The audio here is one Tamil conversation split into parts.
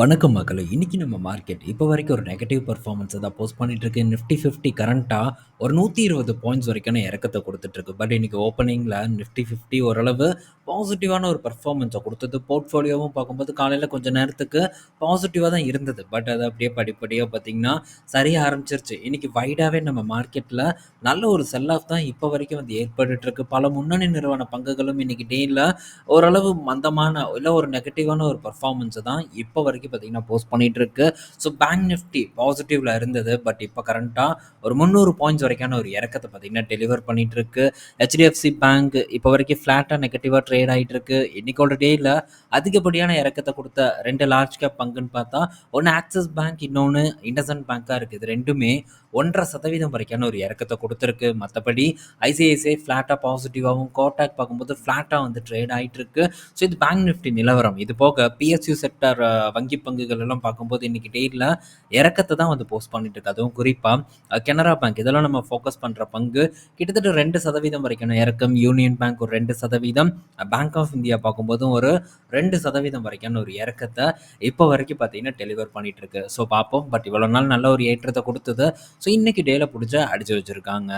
வணக்கம் மக்களை. இன்றைக்கி நம்ம மார்க்கெட் இப்போ வரைக்கும் ஒரு நெகட்டிவ் பர்ஃபார்மன்ஸை தான் போஸ்ட் பண்ணிட்டுருக்கு நிஃப்டி ஃபிஃப்டி கரண்ட்டாக ஒரு நூற்றி இருபது பாயிண்ட்ஸ் வரைக்கும் இறக்கத்தை கொடுத்துட்ருக்கு பட் இன்றைக்கி ஓப்பனிங்கில் நிஃப்டி ஃபிஃப்டி ஓரளவு பாசிட்டிவான ஒரு பர்ஃபார்மன்ஸை கொடுத்தது. போர்ட்ஃபோலியோவும் பார்க்கும்போது காலையில் கொஞ்சம் நேரத்துக்கு பாசிட்டிவாக தான் இருந்தது. பட் அது அப்படியே படிப்படியாக பார்த்தீங்கன்னா சரியாக ஆரம்பிச்சிருச்சு. இன்றைக்கி வைடாகவே நம்ம மார்க்கெட்டில் நல்ல ஒரு செல் ஆஃப் தான் இப்போ வரைக்கும் வந்து ஏற்பட்டுருக்கு பல முன்னணி நிறுவன பங்குகளும் இன்றைக்கி டேயில் ஓரளவு மந்தமான இல்லை ஒரு நெகட்டிவான ஒரு பர்ஃபார்மன்ஸை தான் இப்போ வரைக்கும் பார்த்தீங்கன்னா போஸ்ட் பண்ணிட்டு இருக்கு ஸோ பேங்க் நிஃப்டி பாசிட்டிவ்ல இருந்தது. பட் இப்போ கரண்ட்டாக ஒரு முந்நூறு பாயிண்ட்ஸ் வரைக்கான ஒரு இறக்கத்தை பார்த்தீங்கன்னா டெலிவர் பண்ணிட்டு இருக்கு ஹெச்டிஎஃப்சி பேங்க் இப்போ வரைக்கும் ஃப்ளாட்டாக நெகட்டிவாக ட்ரேட் ஆகிட்டு இருக்கு இன்னைக்கோட டேயில் அதிகப்படியான இறக்கத்தை கொடுத்த ரெண்டு லார்ஜ் கேப் பங்குன்னு பார்த்தா ஒன்று ஆக்சிஸ் பேங்க் இன்னொன்று இண்டசன் பேங்காக இருக்குது ரெண்டுமே ஒன்றரை சதவீதம் வரைக்கான ஒரு இறக்கத்தை கொடுத்துருக்கு. மற்றபடி ஐசிஐசிஐ ஃப்ளாட்டாக பாசிட்டிவாகவும் கோட்டாக் பார்க்கும்போது ஃப்ளாட்டாக வந்து ட்ரேட் ஆகிட்டு இருக்கு ஸோ இது பேங்க் நிஃப்டி நிலவரம். இது போக பிஎஸ்யூ செக்டர் வங்கி பங்குகள் எல்லாம் பார்க்கும்போது இன்னைக்கு டெய்ல இறக்கத்தை தான் வந்து போஸ்ட் பண்ணிட்டு இருக்கு. அதுவும் குறிப்பாக கனரா பேங்க் இதெல்லாம் நம்ம ஃபோக்கஸ் பண்ணுற பங்கு கிட்டத்தட்ட ரெண்டு சதவீதம் வரைக்கும் இறக்கம். யூனியன் பேங்க் ஒரு ரெண்டு சதவீதம். பேங்க் ஆஃப் இந்தியா பார்க்கும்போதும் ஒரு ரெண்டு சதவீதம் வரைக்கும் ஒரு இறக்கத்தை இப்போ வரைக்கும் பார்த்தீங்கன்னா டெலிவர் பண்ணிட்டு இருக்கு. ஸோ பார்ப்போம். பட் இவ்வளோ நாள் நல்ல ஒரு ஏற்றத்தை கொடுத்தது. ஸோ இன்னைக்கு டேல பிடிச்ச அடிச்சு வச்சிருக்காங்க.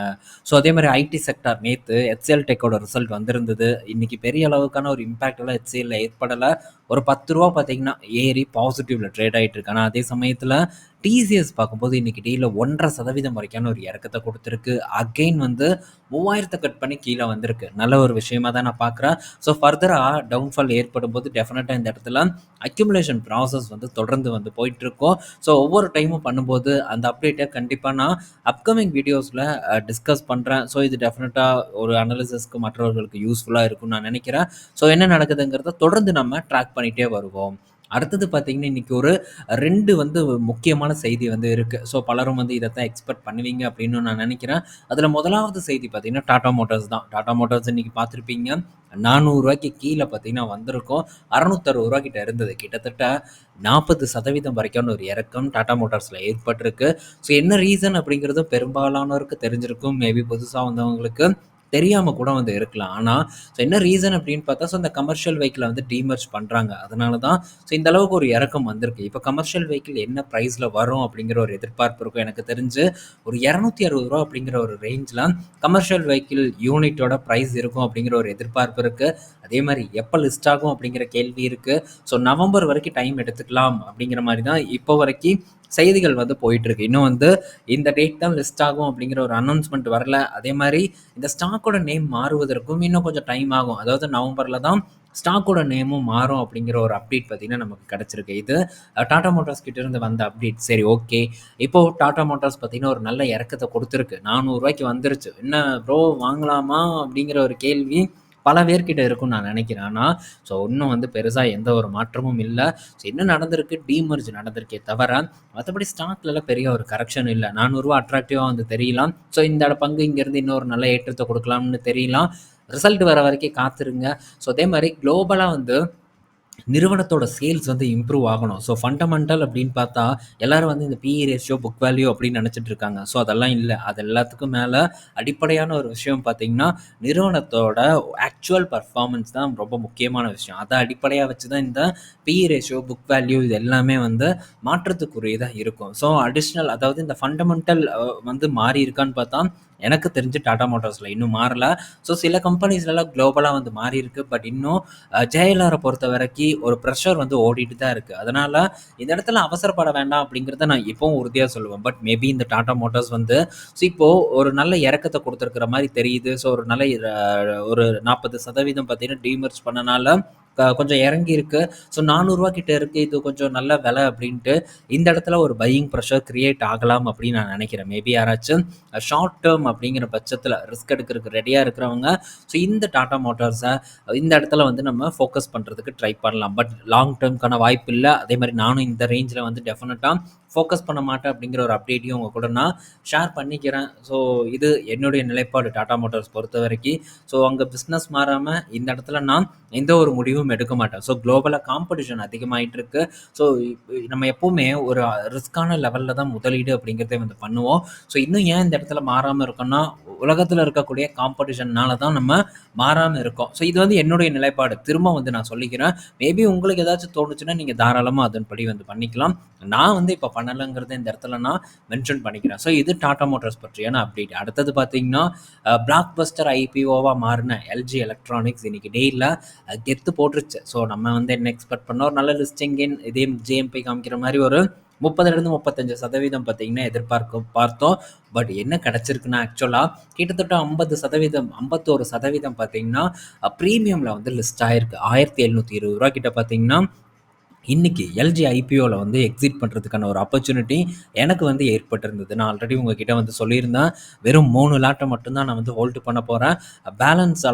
ஸோ அதே மாதிரி ஐடி செக்டார் நேற்று ஹெச்எல் டெக்கோட ரிசல்ட் வந்திருந்தது. இன்னைக்கு பெரிய அளவுக்கான ஒரு இம்பாக்ட் எல்லாம் ஹெச்எல்ல ஏற்படலை. ஒரு பத்து ரூபா பார்த்தீங்கன்னா ஏறி பாசிட்டிவ்ல ட்ரேட் ஆகிட்டு இருக்கு. ஆனால் அதே சமயத்தில் டிசிஎஸ் பார்க்கும்போது இன்னைக்கு டீல ஒன்றரை சதவீதம் வரைக்கான ஒரு இறக்கத்தை கொடுத்துருக்கு. அகெயின் வந்து மூவாயிரத்தை கட் பண்ணி கீழே வந்திருக்கு. நல்ல ஒரு விஷயமா தான் நான் பார்க்குறேன். ஸோ ஃபர்தராக டவுன்ஃபால் ஏற்படும் போது டெஃபினட்டாக இந்த இடத்துல அக்யூமுலேஷன் ப்ராசஸ் வந்து தொடர்ந்து வந்து போயிட்டு இருக்கோம் ஸோ ஒவ்வொரு டைமும் பண்ணும்போது அந்த அப்டேட்டை கண்டிப்பாக நான் அப்கமிங் வீடியோஸில் டிஸ்கஸ் பண்ணுறேன் ஸோ இது டெஃபினட்டாக ஒரு அனாலிசிஸ்க்கு மற்றவர்களுக்கு யூஸ்ஃபுல்லாக இருக்கும்னு நான் நினைக்கிறேன். ஸோ என்ன நடக்குதுங்கிறத தொடர்ந்து நம்ம ட்ராக் பண்ணிகிட்டே வருவோம். அடுத்தது பார்த்தீங்கன்னா இன்றைக்கி ஒரு ரெண்டு வந்து முக்கியமான செய்தி வந்து இருக்குது ஸோ பலரும் வந்து இதை தான் எக்ஸ்பெக்ட் பண்ணுவீங்க அப்படின்னு நான் நினைக்கிறேன். அதில் முதலாவது செய்தி பார்த்தீங்கன்னா டாடா மோட்டார்ஸ் தான். டாடா மோட்டார்ஸ் இன்றைக்கி பார்த்துருப்பீங்க. நானூறுரூவாய்க்கு கீழே பார்த்தீங்கன்னா வந்திருக்கும். அறநூத்தறுபது ரூபா கிட்ட இருந்தது. கிட்டத்தட்ட நாற்பது சதவீதம் வரைக்கும் ஒரு இறக்கம் டாடா மோட்டார்ஸில் ஏற்பட்டிருக்கு. ஸோ என்ன ரீசன் அப்படிங்கிறதும் பெரும்பாலானோருக்கு தெரிஞ்சிருக்கும். மேபி புதுசாக வந்தவங்களுக்கு. தெரியாமல் கூட வந்து இருக்கலாம். ஆனால் ஸோ என்ன ரீசன் அப்படின்னு பார்த்தா ஸோ இந்த கமர்ஷியல் வெஹிக்கிளை வந்து டீமர்ஜ் பண்ணுறாங்க அதனால தான் ஸோ இந்த அளவுக்கு ஒரு இறக்கம் வந்திருக்கு. இப்போ கமர்ஷியல் வெஹிக்கிள் என்ன ப்ரைஸில் வரும் அப்படிங்கிற ஒரு எதிர்பார்ப்பு இருக்கும். எனக்கு தெரிஞ்சு ஒரு இரநூத்தி அறுபது ரூபா அப்படிங்கிற ஒரு ரேஞ்சில் கமர்ஷியல் வெஹிக்கிள் யூனிட்டோட ப்ரைஸ் இருக்கும் அப்படிங்கிற ஒரு எதிர்பார்ப்பு இருக்குது அதே மாதிரி எப்போ லிஸ்ட் ஆகும் அப்படிங்கிற கேள்வி இருக்குது ஸோ நவம்பர் வரைக்கும் டைம் எடுத்துக்கலாம் அப்படிங்கிற மாதிரி தான் இப்போ வரைக்கும் செய்திகள் வந்து போயிட்டுருக்கு. இன்னும் வந்து இந்த டேட் தான் லிஸ்ட் ஆகும் அப்படிங்கிற ஒரு அனௌன்ஸ்மெண்ட் வரல. அதே மாதிரி இந்த ஸ்டாக்கோட நேம் மாறுவதற்கும் இன்னும் கொஞ்சம் டைம் ஆகும். அதாவது நவம்பரில் தான் ஸ்டாக்கோட நேமும் மாறும் அப்படிங்கிற ஒரு அப்டேட் பார்த்தீங்கன்னா நமக்கு கிடச்சிருக்கு. இது டாடா மோட்டார்ஸ் கிட்டேருந்து வந்த அப்டேட் சரி ஓகே இப்போது டாடா மோட்டார்ஸ் பார்த்தீங்கன்னா ஒரு நல்ல இறக்கத்தை கொடுத்துருக்கு. நானூறுரூவாய்க்கு வந்துருச்சு. என்ன ப்ரோ வாங்கலாமா அப்படிங்கிற ஒரு கேள்வி. பல பேர்கிட்ட இருக்கும்னு நான் நினைக்கிறேன். ஆனால் ஸோ இன்னும் வந்து பெருசாக எந்த ஒரு மாற்றமும் இல்லை. ஸோ என்ன நடந்திருக்கு? டீமர்ஜ் நடந்திருக்கே தவிர மற்றபடி ஸ்டாக்லலாம் பெரிய ஒரு கரெக்ஷன் இல்லை. நானூறுரூவா அட்ராக்டிவாக வந்து தெரியலாம். ஸோ இந்த பங்கு இங்கேருந்து இன்னொரு நல்ல ஏற்றத்தை கொடுக்கலாம்னு தெரியலாம். ரிசல்ட் வர வரைக்கும் காத்துருங்க. ஸோ அதே மாதிரி குளோபலாக வந்து நிறுவனத்தோட சேல்ஸ் வந்து இம்ப்ரூவ் ஆகணும். ஸோ ஃபண்டமெண்டல் அப்படின்னு பார்த்தா எல்லாரும் வந்து இந்த பிஇ ரேஷியோ புக் வேல்யூ அப்படின்னு நினச்சிட்டு இருக்காங்க. ஸோ அதெல்லாம் இல்லை. அது எல்லாத்துக்கும் மேலே அடிப்படையான ஒரு விஷயம் பார்த்தீங்கன்னா நிறுவனத்தோட ஆக்சுவல் பர்ஃபார்மன்ஸ் தான் ரொம்ப முக்கியமான விஷயம். அதை அடிப்படையாக வச்சு தான் இந்த பிஇ ரேஷியோ புக் வேல்யூ இது எல்லாமே வந்து மாற்றத்துக்குரியதாக இருக்கும். ஸோ அடிஷ்னல் அதாவது இந்த ஃபண்டமெண்டல் வந்து மாறி இருக்கான்னு பார்த்தா எனக்கு தெரிஞ்சு டாடா மோட்டார்ஸில் இன்னும் மாறல. ஸோ சில கம்பெனிஸ்லாம் குளோபலாக வந்து மாறி இருக்கு. பட் இன்னும் ஜெயலரை பொறுத்த வரைக்கும் ஒரு ப்ரெஷர் வந்து ஓடிட்டு தான் இருக்குது அதனால் இந்த இடத்துல அவசரப்பட வேண்டாம் அப்படிங்கிறத நான் இப்போவும் உறுதியாக சொல்லுவேன். பட் மேபி இந்த டாடா மோட்டார்ஸ் வந்து ஸோ இப்போது ஒரு நல்ல இறக்கத்தை கொடுத்துருக்குற மாதிரி தெரியுது. ஸோ ஒரு நல்ல ஒரு நாற்பது சதவீதம் பார்த்தீங்கன்னா டீமர்ஸ் பண்ணனால கொஞ்சம் இறங்கி இருக்கு ஸோ நானூறுரூவா கிட்ட இருக்குது இது கொஞ்சம் நல்ல விலை அப்படின்ட்டு இந்த இடத்துல ஒரு பையிங் ப்ரெஷர் க்ரியேட் ஆகலாம் அப்படின்னு நான் நினைக்கிறேன். மேபி யாராச்சும் ஷார்ட் டேர்ம் அப்படிங்கிற பட்சத்தில் ரிஸ்க் எடுக்கிறதுக்கு ரெடியாக இருக்கிறவங்க ஸோ இந்த டாட்டா மோட்டார்ஸை இந்த இடத்துல வந்து நம்ம ஃபோக்கஸ் பண்ணுறதுக்கு ட்ரை பண்ணலாம். பட் லாங் டேர்ம்க்கான வாய்ப்பு இல்லை. அதே மாதிரி நானும் இந்த ரேஞ்சில் வந்து டெஃபினட்டாக ஃபோக்கஸ் பண்ண மாட்டேன் அப்படிங்கிற ஒரு அப்டேட்டையும் உங்கள் கூட நான் ஷேர் பண்ணிக்கிறேன். ஸோ இது என்னுடைய நிலைப்பாடு டாடா மோட்டார்ஸ் பொறுத்த வரைக்கும். ஸோ அங்கே பிஸ்னஸ் மாறாமல் இந்த இடத்துல நான் எந்த ஒரு முடிவும் எடுக்க மாட்டேன். ஸோ குளோபலாக காம்படிஷன் அதிகமாகிட்டு இருக்கு. ஸோ நம்ம எப்போவுமே ஒரு ரிஸ்க்கான லெவலில் தான் முதலீடு அப்படிங்கிறதே வந்து பண்ணுவோம். ஸோ இன்னும் ஏன் இந்த இடத்துல மாறாமல் இருக்கோம்னா உலகத்தில் இருக்கக்கூடிய காம்படிஷன்னால தான் நம்ம மாறாமல் இருக்கோம். ஸோ இது வந்து என்னுடைய நிலைப்பாடு. திரும்ப வந்து நான் சொல்லிக்கிறேன். மேபி உங்களுக்கு ஏதாச்சும் தோணுச்சுன்னா நீங்கள் தாராளமாக அதன்படி வந்து பண்ணிக்கலாம். நான் வந்து இப்போ பண்ணலைங்கிறத இந்த இடத்துல நான் மென்ஷன் பண்ணிக்கிறேன். ஸோ இது டாடா மோட்டார்ஸ் பற்றியான அப்டேட் அடுத்தது பார்த்தீங்கன்னா பிளாக் பஸ்டர் ஐபிஓவாக மாறின எல்ஜி எலக்ட்ரானிக்ஸ் இன்னைக்கு டேயில் கெத்து போட்டுருச்சு. ஸோ நம்ம வந்து என்ன எக்ஸ்பெக்ட் பண்ணோம்? ஒரு நல்ல லிஸ்டிங்கின் இதே ஜேஎம்பி காமிக்கிற மாதிரி ஒரு முப்பதுலேருந்து முப்பத்தஞ்சு சதவீதம் பார்த்தீங்கன்னா எதிர்பார்க்க பார்த்தோம். பட் என்ன கிடச்சிருக்குன்னா ஆக்சுவலாக கிட்டத்தட்ட ஐம்பது சதவீதம் ஐம்பத்தோரு சதவீதம் பார்த்தீங்கன்னா ப்ரீமியமில் வந்து லிஸ்ட் ஆயிருக்கு. ஆயிரத்தி எழுநூற்றி இருபது ரூபா கிட்ட பார்த்தீங்கன்னா இன்னைக்கு எல்ஜி ஐபிஓவில் வந்து எக்ஸிட் பண்ணுறதுக்கான ஒரு ஆப்பர்ச்சுனிட்டி எனக்கு வந்து ஏற்பட்டிருந்தது. நான் ஆல்ரெடி உங்ககிட்ட வந்து சொல்லியிருந்தேன். வெறும் மூணு லாட்டை மட்டும்தான் நான் வந்து ஹோல்டு பண்ண போகிறேன் பேலன்ஸ்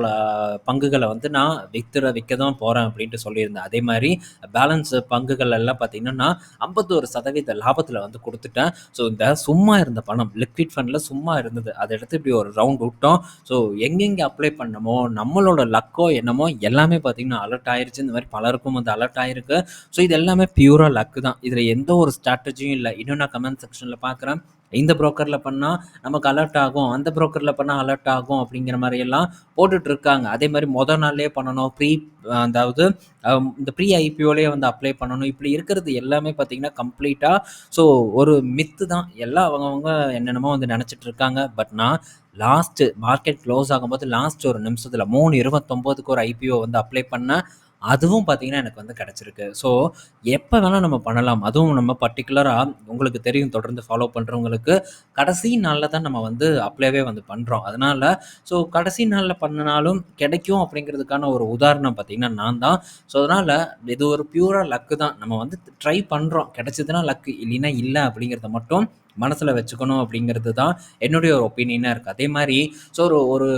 பங்குகளை வந்து நான் விற்கிற விற்க தான் போகிறேன் அப்படின்ட்டு சொல்லியிருந்தேன். அதே மாதிரி பேலன்ஸ் பங்குகள் எல்லாம் பார்த்தீங்கன்னா நான் ஐம்பத்தோரு சதவீத லாபத்தில் வந்து கொடுத்துட்டேன். ஸோ இந்த சும்மா இருந்த பணம் லிக்விட் ஃபண்டில் சும்மா இருந்தது. அதை எடுத்து இப்படி ஒரு ரவுண்ட் விட்டோம். ஸோ எங்கெங்கே அப்ளை பண்ணமோ நம்மளோட லக்கோ என்னமோ எல்லாமே பார்த்தீங்கன்னா அலர்ட் ஆயிருச்சு. இந்த மாதிரி பலருக்கும் வந்து அலர்ட் ஆயிருக்கு. ஸோ இது எல்லாமே பியூராக லக்கு தான். இதில் எந்த ஒரு ஸ்ட்ராட்டஜியும் இல்லை. இன்னும் நான் கமெண்ட் செக்ஷனில் பார்க்குறேன். இந்த ப்ரோக்கரில் பண்ணால் நமக்கு அலர்ட் ஆகும். அந்த ப்ரோக்கரில் பண்ணால் அலர்ட் ஆகும் அப்படிங்கிற மாதிரியெல்லாம் போட்டுட்ருக்காங்க அதே மாதிரி மொதல் நாள்லேயே பண்ணணும். ப்ரீ அதாவது இந்த ப்ரீ ஐபிஓலேயே வந்து அப்ளை பண்ணணும். இப்படி இருக்கிறது எல்லாமே பார்த்தீங்கன்னா கம்ப்ளீட்டாக ஸோ ஒரு மித்து தான். எல்லாம் அவங்கவுங்க என்னென்னமோ வந்து நினச்சிட்டு இருக்காங்க. பட் நான் லாஸ்ட்டு மார்க்கெட் க்ளோஸ் ஆகும்போது லாஸ்ட் ஒரு நிமிஷத்தில் மூணு இருபத்தொம்போதுக்கு ஒரு ஐபிஓ வந்து அப்ளை பண்ணேன். அதுவும் பார்த்தீங்கன்னா எனக்கு வந்து கிடச்சிருக்கு. ஸோ எப்போ வேணால் நம்ம பண்ணலாம். அதுவும் நம்ம பர்டிகுலராக உங்களுக்கு தெரியும் தொடர்ந்து ஃபாலோ பண்ணுறவங்களுக்கு கடைசி நாளில் தான் நம்ம வந்து அப்ளைவே வந்து பண்ணுறோம் அதனால் ஸோ கடைசி நாளில் பண்ணினாலும் கிடைக்கும் அப்படிங்கிறதுக்கான ஒரு உதாரணம் பார்த்திங்கன்னா நான் தான். ஸோ அதனால் இது ஒரு பியூராக லக்கு தான். நம்ம வந்து ட்ரை பண்ணுறோம் கிடைச்சதுன்னா லக்கு இல்லைன்னா இல்லை அப்படிங்கிறத மட்டும் மனசில் வச்சுக்கணும் அப்படிங்கிறது தான் என்னுடைய ஒரு ஒப்பீனியனாக இருக்குது அதே மாதிரி ஸோ ஒரு ஒரு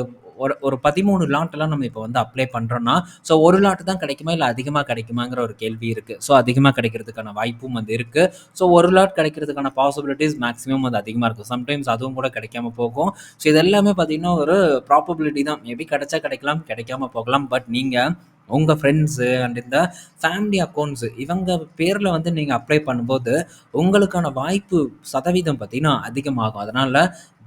ஒரு ஒரு பதிமூணு லாட்டெல்லாம் நம்ம இப்போ வந்து அப்ளை பண்ணுறோன்னா ஸோ ஒரு லாட் தான் கிடைக்குமா இல்லை அதிகமாக கிடைக்குமாங்கிற ஒரு கேள்வி இருக்குது ஸோ அதிகமாக கிடைக்கிறதுக்கான வாய்ப்பும் வந்து இருக்குது ஸோ ஒரு லாட் கிடைக்கிறதுக்கான பாசிபிலிட்டிஸ் மேக்ஸிமம் வந்து அதிகமாக இருக்கும். சம்டைம்ஸ் அதுவும் கூட கிடைக்காம போகும். ஸோ இது எல்லாமே பார்த்தீங்கன்னா ஒரு ப்ராபபிலிட்டி தான். மேபி கிடைச்சா கிடைக்கலாம் கிடைக்காம போகலாம். பட் நீங்கள் உங்கள் ஃப்ரெண்ட்ஸு அண்ட் இந்த ஃபேமிலி அக்கௌண்ட்ஸு இவங்க பேரில் வந்து நீங்கள் அப்ளை பண்ணும்போது உங்களுக்கான வாய்ப்பு சதவீதம் பார்த்திங்கன்னா அதிகமாகும். அதனால்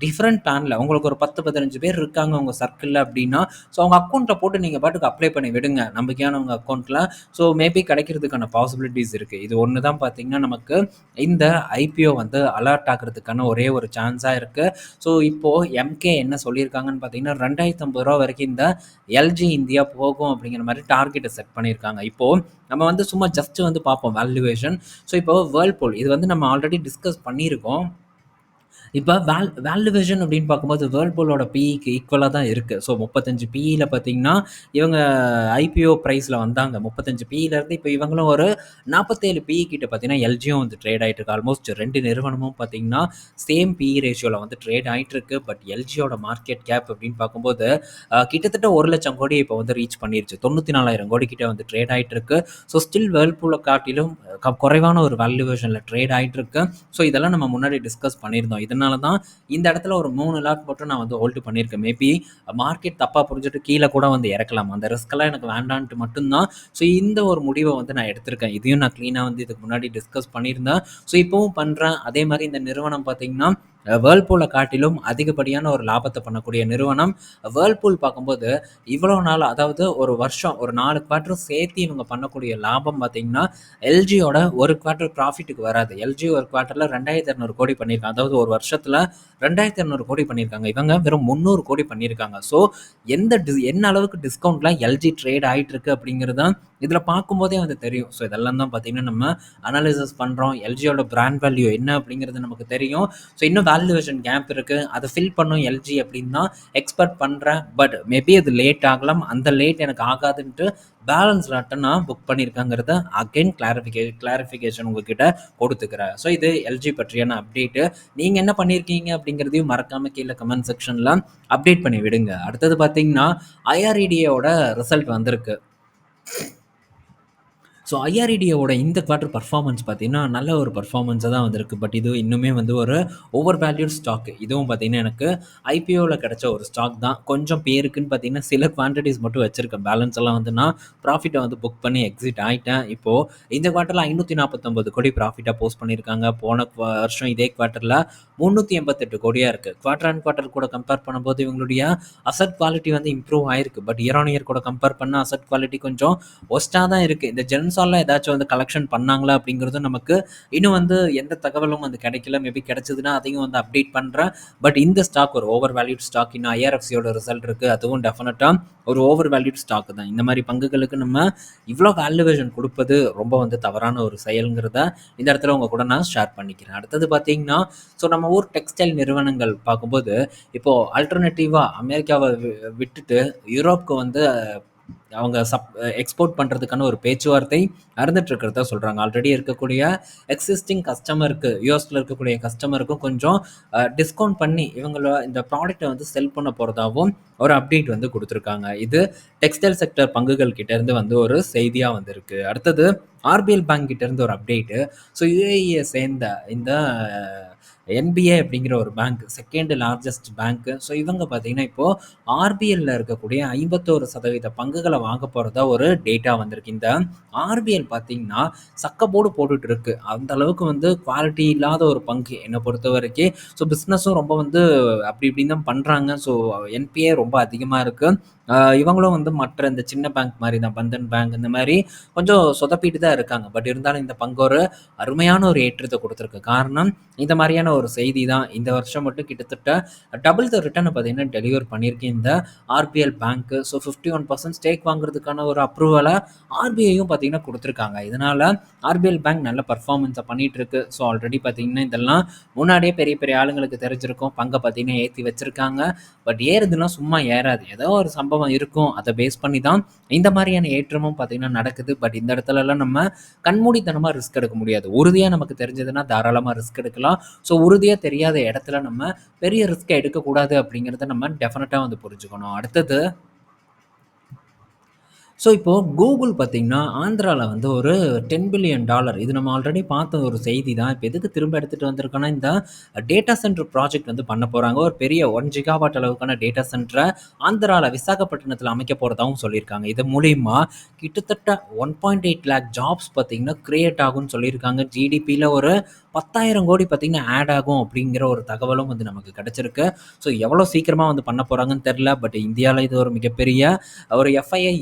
டிஃப்ரெண்ட் பிளானில் உங்களுக்கு ஒரு பத்து பதினஞ்சு பேர் இருக்காங்க உங்கள் சர்க்கிளில் அப்படின்னா ஸோ அவங்க அக்கௌண்ட்டில் போட்டு நீங்கள் பாட்டுக்கு அப்ளை பண்ணி விடுங்க. நம்பிக்கையான உங்கள் அக்கௌண்ட்டில் ஸோ மேபி கிடைக்கிறதுக்கான பாசிபிலிட்டிஸ் இருக்குது இது ஒன்று தான் பார்த்தீங்கன்னா நமக்கு இந்த ஐபிஓ வந்து அலர்ட் ஆகிறதுக்கான ஒரே ஒரு சான்ஸாக இருக்குது ஸோ இப்போது எம்கே என்ன சொல்லியிருக்காங்கன்னு பார்த்தீங்கன்னா ரெண்டாயிரத்தி ஐம்பது ரூபா வரைக்கும் இந்த எல்ஜி இந்தியா போகும் அப்படிங்கிற மாதிரி டார்கெட்டை செட் பண்ணியிருக்காங்க. இப்போது நம்ம வந்து சும்மா ஜஸ்ட் வந்து பார்ப்போம் வேல்யூவேஷன் ஸோ இப்போ வேர்ல்பூல் இது வந்து நம்ம ஆல்ரெடி டிஸ்கஸ் பண்ணியிருக்கோம். இப்போ வேல் வேல்யூவேஷன் அப்படின்னு பார்க்கும்போது வேர்ல்பூலோட பிஇக்கு ஈக்குவலாக தான் இருக்குது ஸோ முப்பத்தஞ்சு பிஇயில் பார்த்தீங்கன்னா இவங்க ஐபிஓ ப்ரைஸில் வந்தாங்க. முப்பத்தஞ்சு பிஇலேருந்து இப்போ இவங்களும் ஒரு நாற்பத்தேழு பிஇ கிட்ட பார்த்தீங்கன்னா எல்ஜியும் வந்து ட்ரேட் ஆகிட்டு இருக்கு. ஆல்மோஸ்ட் ரெண்டு நிறுவனமும் பார்த்தீங்கன்னா சேம் பிஇ ரேஷியோவில் வந்து ட்ரேட் ஆகிட்டு இருக்கு. பட் எல்ஜியோட மார்க்கெட் கேப் அப்படின்னு பார்க்கும்போது கிட்டத்தட்ட ஒரு லட்சம் கோடி இப்போ வந்து ரீச் பண்ணிருச்சு. தொண்ணூற்றி நாலாயிரம் கோடி கிட்ட வந்து ட்ரேட் ஆகிட்டு இருக்கு. ஸோ ஸ்டில் வேர்ல்பூலை காட்டிலும் க- குறைவான ஒரு வேல்யூவேஷனில் ட்ரேட் ஆகிட்டு இருக்கு. ஸோ இதெல்லாம் நம்ம முன்னாடி டிஸ்கஸ் பண்ணியிருந்தோம். இதனால தான் இந்த இடத்துல ஒரு மூணு லாட் மட்டும் நான் வந்து ஹோல்டு பண்ணியிருக்கேன். மேபி மார்க்கெட் தப்பாக புரிஞ்சுட்டு கீழே கூட வந்து இறக்கலாம். அந்த ரிஸ்க்கெல்லாம் எனக்கு வேண்டான்ட்டு மட்டும்தான். ஸோ இந்த ஒரு முடிவை வந்து நான் எடுத்திருக்கேன். இதையும் நான் க்ளீனாக வந்து இதுக்கு முன்னாடி டிஸ்கஸ் பண்ணியிருந்தேன். ஸோ இப்போவும் பண்ணுறேன் அதே மாதிரி இந்த நிறுவனம் பார்த்தீங்கன்னா வேர்ல்பூலை காட்டிலும் அதிகப்படியான ஒரு லாபத்தை பண்ணக்கூடிய நிறுவனம். வேர்ல்பூல் பார்க்கும்போது இவ்வளோ நாள் அதாவது ஒரு வருஷம் ஒரு நாலு குவார்ட்டர் சேர்த்து இவங்க பண்ணக்கூடிய லாபம் பார்த்தீங்கன்னா எல்ஜியோட ஒரு குவார்ட்டர் ப்ராஃபிட்டுக்கு வராது. எல்ஜி ஒரு குவார்ட்டரில் ரெண்டாயிரத்தி இரநூறு கோடி பண்ணியிருக்காங்க. அதாவது ஒரு வருஷத்தில் ரெண்டாயிரத்தி இரநூறு கோடி பண்ணியிருக்காங்க. இவங்க வெறும் முந்நூறு கோடி பண்ணியிருக்காங்க. ஸோ எந்த டி என்ன அளவுக்கு டிஸ்கவுண்ட்லாம் எல்ஜி ட்ரேட் ஆகிட்டு இருக்கு அப்படிங்கிறது தான் இதில் பார்க்கும்போதே வந்து தெரியும். ஸோ இதெல்லாம் தான் பார்த்தீங்கன்னா நம்ம அனாலிசிஸ் பண்ணுறோம் எல்ஜியோட பிராண்ட் வேல்யூ என்ன அப்படிங்கிறது நமக்கு தெரியும். ஸோ இன்னும் வேல்யூவேஷன் கேப் இருக்குது அதை ஃபில் பண்ணும் எல்ஜி அப்படின்னு தான் எக்ஸ்பெக்ட் பண்ணுறேன் பட் மேபி அது லேட் ஆகலாம். அந்த லேட் எனக்கு ஆகாதுன்ட்டு பேலன்ஸ் லாட்டை நான் புக் பண்ணியிருக்காங்கிறத அகைன் கிளாரிஃபிகே கிளாரிஃபிகேஷன் உங்ககிட்ட கொடுத்துக்கிறேன். ஸோ இது எல்ஜி பற்றியான அப்டேட்டு நீங்கள் என்ன பண்ணியிருக்கீங்க அப்படிங்கிறதையும் மறக்காமல் கீழே கமெண்ட் செக்ஷனில் அப்டேட் பண்ணி விடுங்க. அடுத்தது பார்த்தீங்கன்னா ஐஆர்இடியோட ரிசல்ட் வந்திருக்கு. ஸோ ஐஆர்இடியோட இந்த குவார்ட்டர் பர்ஃபார்மன்ஸ் பார்த்தீங்கன்னா, நல்ல ஒரு பர்ஃபார்மன்ஸாக தான் வந்திருக்கு. பட் இது இன்னுமே வந்து ஒரு ஓவர் வேல்யூட் ஸ்டாக். இதுவும் பார்த்தீங்கன்னா, எனக்கு ஐபிஓவில் கிடைச்ச ஒரு ஸ்டாக் தான். கொஞ்சம் பேருக்குன்னு பார்த்தீங்கன்னா, சில குவான்டிட்டிஸ் மட்டும் வச்சுருக்கேன் பேலன்ஸ் எல்லாம் வந்து நான் ப்ராஃபிட்டை வந்து புக் பண்ணி எக்ஸிட் ஆகிட்டேன் இப்போ இந்த குவார்ட்டரில் ஐநூற்றி நாற்பத்தொம்பது கோடி ப்ராஃபிட்டாக போஸ்ட் பண்ணியிருக்காங்க. போன குவா வருஷம் இதே குவார்ட்டர்ல 388 கோடியா இருக்கு. குவார்ட்டர் அண்ட் குவார்ட்டர் கூட கம்பேர் பண்ணும்போது இவங்களுடைய அசட் குவாலிட்டி வந்து இம்ப்ரூவ் ஆயிருக்கு. பட் இயர் ஆன் இயர் கூட கம்பேர் பண்ண அசட் குவாலிட்டி கொஞ்சம் ஒஸ்ட்டாக தான் இருக்குது இந்த ஜென்ஸ் புதுசாலாம் ஏதாச்சும் வந்து கலெக்ஷன் பண்ணாங்களா அப்படிங்கிறதும் நமக்கு இன்னும் வந்து எந்த தகவலும் வந்து கிடைக்கல. மேபி கிடைச்சதுன்னா அதையும் வந்து அப்டேட் பண்ணுறேன் பட் இந்த ஸ்டாக் ஒரு ஓவர் வேல்யூட் ஸ்டாக். இன்னும் ஐஆர்எஃப்சியோட ரிசல்ட் இருக்குது அதுவும் டெஃபினட்டாக ஒரு ஓவர் வேல்யூட் ஸ்டாக் தான். இந்த மாதிரி பங்குகளுக்கு நம்ம இவ்வளோ வேல்யூவேஷன் கொடுப்பது ரொம்ப வந்து தவறான ஒரு செயலுங்கிறத இந்த இடத்துல உங்கள் கூட நான் ஷேர் பண்ணிக்கிறேன். அடுத்தது பார்த்தீங்கன்னா, ஸோ நம்ம ஊர் டெக்ஸ்டைல் நிறுவனங்கள் பார்க்கும்போது, இப்போது அல்டர்னேட்டிவாக அமெரிக்காவை விட்டுட்டு யூரோப்க்கு வந்து அவங்க சப் எக்ஸ்போர்ட் பண்றதுக்கான ஒரு பேச்சுவார்த்தை நடந்துட்டு இருக்கிறதா சொல்றாங்க. ஆல்ரெடி இருக்கக்கூடிய எக்ஸிஸ்டிங் கஸ்டமருக்கு யூஎஸில் இருக்கக்கூடிய கஸ்டமருக்கும் கொஞ்சம் டிஸ்கவுண்ட் பண்ணி இவங்கள இந்த ப்ராடக்ட்டை வந்து செல் பண்ண போறதாவும் ஒரு அப்டேட் வந்து கொடுத்துருக்காங்க இது டெக்ஸ்டைல் செக்டர் பங்குகள் கிட்டேருந்து வந்து ஒரு செய்தியாக வந்திருக்கு. அடுத்தது ஆர்பிஎல் பேங்க் கிட்டேருந்து ஒரு அப்டேட்டு. ஸோ யூஏஇயை சேர்ந்த இந்த என்பிஏ அப்படிங்கிற ஒரு bank second largest bank. So இவங்க பார்த்தீங்கன்னா, இப்போது ஆர்பிஎல்ல இருக்கக்கூடிய ஐம்பத்தோரு சதவீத பங்குகளை வாங்க போகிறதா ஒரு டேட்டா வந்திருக்கு. இந்த ஆர்பிஎல் பார்த்தீங்கன்னா, சக்கப்போடு போட்டுட்டு இருக்கு. அந்த அளவுக்கு வந்து குவாலிட்டி இல்லாத ஒரு பங்கு என்னை பொறுத்த வரைக்கும் ஸோ பிஸ்னஸும் ரொம்ப வந்து அப்படி இப்படின்னு தான் பண்ணுறாங்க ஸோ என்பிஏ ரொம்ப அதிகமாக இருக்குது இவங்களும் வந்து மற்ற இந்த சின்ன பேங்க் மாதிரி தான். பந்தன் பேங்க் இந்த மாதிரி கொஞ்சம் சொதப்பிட்டு தான் இருக்காங்க. பட் இருந்தாலும் இந்த பங்கு ஒரு அருமையான ஒரு ஏற்றத்தை கொடுத்துருக்கு காரணம் இந்த மாதிரியான மாரியான ஒரு செய்தி தான். இந்த வருஷம் மட்டும் கிட்டத்தட்ட டபுள் த ரிட்டர்னை பார்த்தீங்கன்னா, டெலிவர் பண்ணியிருக்கு இந்த ஆர்பிஎல் பேங்க்கு ஸோ 51% ஸ்டேக் வாங்குறதுக்கான ஒரு அப்ரூவலை ஆர்பிஐயும் பார்த்தீங்கன்னா கொடுத்துருக்காங்க இதனால ஆர்பிஎல் பேங்க் நல்ல பர்ஃபார்மன்ஸை பண்ணிட்டு இருக்கு. ஸோ ஆல்ரெடி பார்த்தீங்கன்னா, இதெல்லாம் முன்னாடியே பெரிய பெரிய ஆளுங்களுக்கு தெரிஞ்சிருக்கும். பங்கை பார்த்தீங்கன்னா ஏற்றி வச்சிருக்காங்க. பட் ஏறுதுன்னா சும்மா ஏறாது. ஏதோ ஒரு சம்பவம் இருக்கும். அதை பேஸ் பண்ணி தான் இந்த மாதிரியான ஏற்றமும் பார்த்தீங்கன்னா நடக்குது. பட் இந்த இடத்துலலாம் நம்ம கண்மூடித்தனமாக ரிஸ்க் எடுக்க முடியாது. உறுதியாக நமக்கு தெரிஞ்சதுன்னா தாராளமாக ரிஸ்க் எடுக்கலாம். ஸோ உறுதியாக தெரியாத இடத்துல நம்ம பெரிய ரிஸ்க்கை எடுக்கக்கூடாது அப்படிங்கிறத நம்ம டெஃபினட்டாக வந்து புரிஞ்சுக்கணும். அடுத்தது ஸோ இப்போது கூகுள் பார்த்திங்கன்னா ஆந்திராவில் வந்து ஒரு டென் பில்லியன் டாலர் இது நம்ம ஆல்ரெடி பார்த்த ஒரு செய்தி தான். இப்போ எதுக்கு திரும்ப எடுத்துகிட்டு வந்திருக்கோன்னா இந்த டேட்டா சென்டர் ப்ராஜெக்ட் வந்து பண்ண போகிறாங்க ஒரு பெரிய ஒன் ஜிகாவாட் அளவுக்கான டேட்டா சென்டரை ஆந்திராவில் விசாகப்பட்டினத்தில் அமைக்க போகிறதாகவும் சொல்லியிருக்காங்க. இது மூலிமா கிட்டத்தட்ட 1.8 லேக் ஜாப்ஸ் பார்த்திங்கன்னா கிரியேட் ஆகும்னு சொல்லியிருக்காங்க. ஜிடிபியில் ஒரு 10,000 கோடி பார்த்தீங்கன்னா, ஆட் ஆகும் அப்படிங்கிற ஒரு தகவலும் வந்து நமக்கு கிடச்சிருக்கு ஸோ எவ்வளோ சீக்கிரமாக வந்து பண்ண போகிறாங்கன்னு தெரில பட் இந்தியாவில் இது ஒரு மிகப்பெரிய ஒரு எஃப்ஐஐ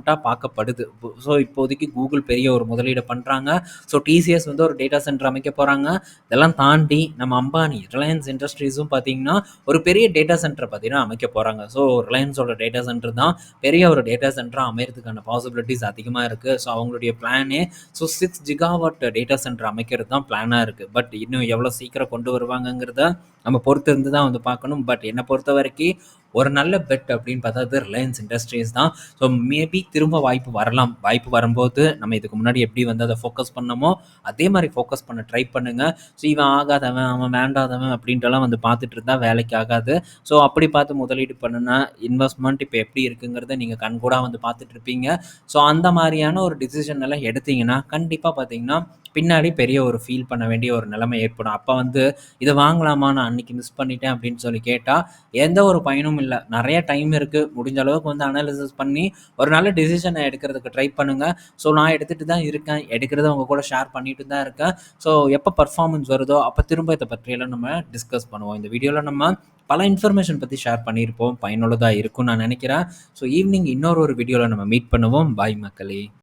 இன்வெஸ்ட்மெண்ட்டாக பார்க்கப்படுது. ஸோ இப்போதைக்கு கூகுள் பெரிய ஒரு முதலீடு பண்ணுறாங்க ஸோ டிசிஎஸ் வந்து ஒரு டேட்டா சென்டர் அமைக்க போகிறாங்க இதெல்லாம் தாண்டி நம்ம அம்பானி, ரிலையன்ஸ் இண்டஸ்ட்ரீஸும் பார்த்தீங்கன்னா, ஒரு பெரிய டேட்டா சென்டர் பார்த்தீங்கன்னா அமைக்க போகிறாங்க ஸோ ரிலையன்ஸோட டேட்டா சென்டர் தான் பெரிய ஒரு டேட்டா சென்டராக அமையறதுக்கான பாசிபிலிட்டிஸ் அதிகமாக இருக்குது ஸோ அவங்களுடைய பிளானே so six gigawatt data centre அமைக்கிறது தான் பிளானாக இருக்குது பட் இன்னும் எவ்வளோ சீக்கிரம் கொண்டு வருவாங்கங்கிறத நம்ம பொறுத்து இருந்து தான் வந்து பார்க்கணும். பட் என்னை பொறுத்த வரைக்கும் ஒரு நல்ல பெட் அப்படின்னு பார்த்தா அது ரிலையன்ஸ் இண்டஸ்ட்ரீஸ் தான். ஸோ மேபி திரும்ப வாய்ப்பு வரலாம். வாய்ப்பு வரும்போது நம்ம இதுக்கு முன்னாடி எப்படி வந்து அதை ஃபோக்கஸ் பண்ணோமோ, அதே மாதிரி ஃபோக்கஸ் பண்ண ட்ரை பண்ணுங்கள் ஸோ இவன் ஆகாதவன், அவன் வேண்டாதவன் அப்படின்ட்டுலாம் வந்து பார்த்துட்டு இருந்தால் வேலைக்கு ஆகாது. ஸோ அப்படி பார்த்து முதலீடு பண்ணுனா, இன்வெஸ்ட்மெண்ட் இப்போ எப்படி இருக்குங்கிறத நீங்கள் கண்கூடாக வந்து பார்த்துட்டு இருப்பீங்க. ஸோ அந்த மாதிரியான ஒரு டிசிஷன் எல்லாம் எடுத்தீங்கன்னா, கண்டிப்பாக பார்த்தீங்கன்னா, பின்னாடி பெரிய ஒரு ஃபீல் பண்ண வேண்டிய ஒரு நிலைமை ஏற்படும். அப்போ வந்து இதை வாங்கலாமா? நான் அன்னைக்கு மிஸ் பண்ணிட்டேன் அப்படின்னு சொல்லி கேட்டால் எந்த ஒரு பயனும் இல்லை நிறைய டைம் இருக்குது முடிஞ்ச அளவுக்கு வந்து அனாலிசிஸ் பண்ணி ஒரு நல்ல டிசிஷனை எடுக்கிறதுக்கு ட்ரை பண்ணுங்கள் ஸோ நான் எடுத்துகிட்டு தான் இருக்கேன். எடுக்கிறத உங்க கூட ஷேர் பண்ணிட்டு தான் இருக்கேன். ஸோ எப்போ பர்ஃபார்மன்ஸ் வருதோ, அப்போ திரும்ப இதை பற்றியெல்லாம் நம்ம டிஸ்கஸ் பண்ணுவோம். இந்த வீடியோவில் நம்ம பல இன்ஃபர்மேஷன் பற்றி ஷேர் பண்ணியிருப்போம். பயனுள்ளதாக இருக்கும்னு நான் நினைக்கிறேன் ஸோ ஈவினிங் இன்னொரு ஒரு வீடியோவில் நம்ம மீட் பண்ணுவோம். பாய் மக்களே!